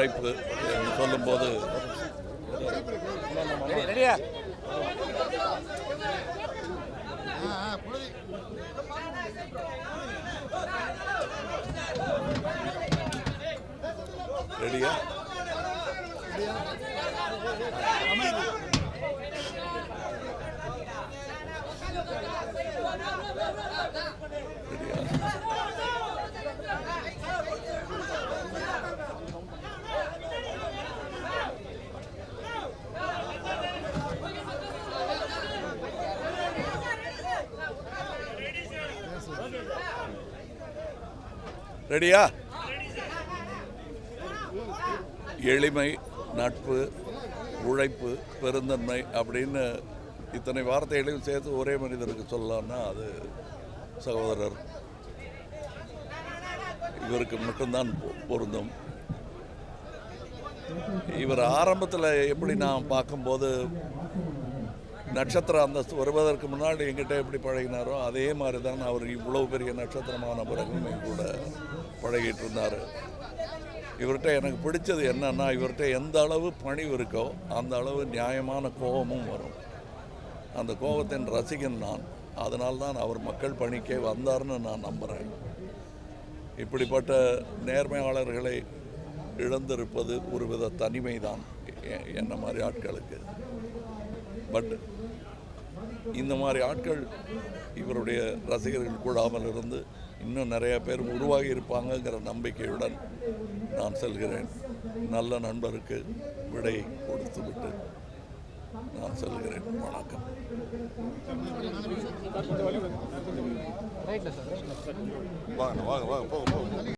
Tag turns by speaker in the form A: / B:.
A: உழைப்பு என்று சொல்லும்போது
B: ரெடியா
A: ரெடியா ரெடியா ரெடியா? எளிமை நட்பு உழைப்பு பெருந்தன்மை அப்படின்னு இத்தனை வார்த்தைகளையும் சேர்த்து ஒரே மனிதருக்கு சொல்லலாம்னா அது சகோதரர். இவருக்கு மட்டும்தான் பொ- பொருந்தும். இவர் ஆரம்பத்தில் எப்படி நான் பார்க்கும்போது நட்சத்திர அந்தஸ்து வருவதற்கு முன்னாடி எங்கிட்ட எப்படி பழகினாரோ அதே மாதிரி தான் அவர் இவ்வளோ பெரிய நட்சத்திரமான பிறகும் கூட பழகிட்டு இருந்தார் இவர்கிட்ட எனக்கு பிடிச்சது என்னன்னா இவர்கிட்ட எந்த அளவு பணிவு இருக்கோ அந்த அளவு நியாயமான கோபமும் வரும். அந்த கோபத்தின் ரசிகன் நான். அதனால் தான் அவர் மக்கள் பணிக்கே வந்தார்னு நான் நம்புகிறேன் இப்படிப்பட்ட நேர்மையாளர்களை இழந்திருப்பது ஒரு வித தனிமை தான் என்ன மாதிரி ஆட்களுக்கு. பட் இந்த மாதிரி ஆட்கள் இவருடைய ரசிகர்கள் கூடாமல் இருந்து இன்னும் நிறைய பேர் உருவாகி இருப்பாங்கங்கிற நம்பிக்கையுடன் நான் செல்கிறேன். நல்ல நண்பருக்கு விடை கொடுத்து விட்டு நான் செல்கிறேன். வணக்கம்.
C: வாங்க வாங்க வாங்க போங்க போங்க.